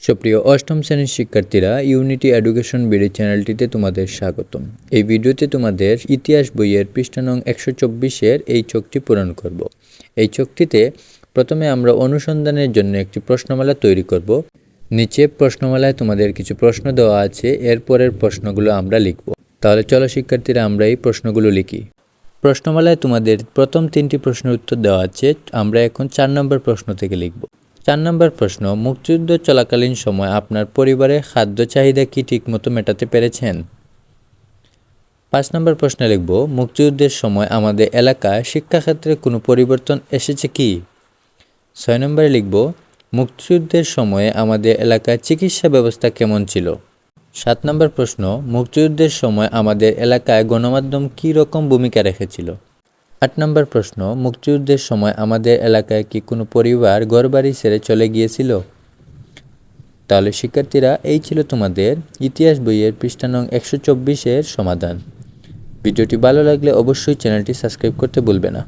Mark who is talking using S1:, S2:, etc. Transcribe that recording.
S1: সুপ্রিয় অষ্টম শ্রেণির শিক্ষার্থীরা ইউনিটি এডুকেশন বিডি চ্যানেলটিতে তোমাদের স্বাগতম। এই ভিডিওতে তোমাদের ইতিহাস বইয়ের পৃষ্ঠা নং একশো চব্বিশের এই চোখটি পূরণ করব। এই চোখটিতে প্রথমে আমরা অনুসন্ধানের জন্য একটি প্রশ্নমালা তৈরি করব। নিচে প্রশ্নমালায় তোমাদের কিছু প্রশ্ন দেওয়া আছে এরপরের প্রশ্নগুলো আমরা লিখব। তাহলে চলো শিক্ষার্থীরা, আমরা এই প্রশ্নগুলো লিখি। প্রশ্নমালায় তোমাদের প্রথম তিনটি প্রশ্নের উত্তর দেওয়া আছে, আমরা এখন চার নম্বর প্রশ্ন থেকে লিখব। চার নম্বর প্রশ্ন, মুক্তিযুদ্ধ চলাকালীন সময় আপনার পরিবারের খাদ্য চাহিদা কি ঠিকমতো মেটাতে পেরেছেন? পাঁচ নম্বর প্রশ্নে লিখব, মুক্তিযুদ্ধের সময় আমাদের এলাকায় শিক্ষাক্ষেত্রে কোনো পরিবর্তন এসেছে কি? ছয় নম্বরে লিখব, মুক্তিযুদ্ধের সময়ে আমাদের এলাকায় চিকিৎসা ব্যবস্থা কেমন ছিল? সাত নম্বর প্রশ্ন, মুক্তিযুদ্ধের সময় আমাদের এলাকায় গণমাধ্যম কী রকম ভূমিকা রেখেছিল? আট নম্বর প্রশ্ন, মুক্তিযুদ্ধের সময় আমাদের এলাকায় কি কোনো পরিবার ঘরবাড়ি ছেড়ে চলে গিয়েছিল? তাহলে শিক্ষার্থীরা, এই ছিল তোমাদের ইতিহাস বইয়ের পৃষ্ঠা নং একশো চব্বিশের সমাধান। ভিডিওটি ভালো লাগলে অবশ্যই চ্যানেলটি সাবস্ক্রাইব করতে ভুলবে না।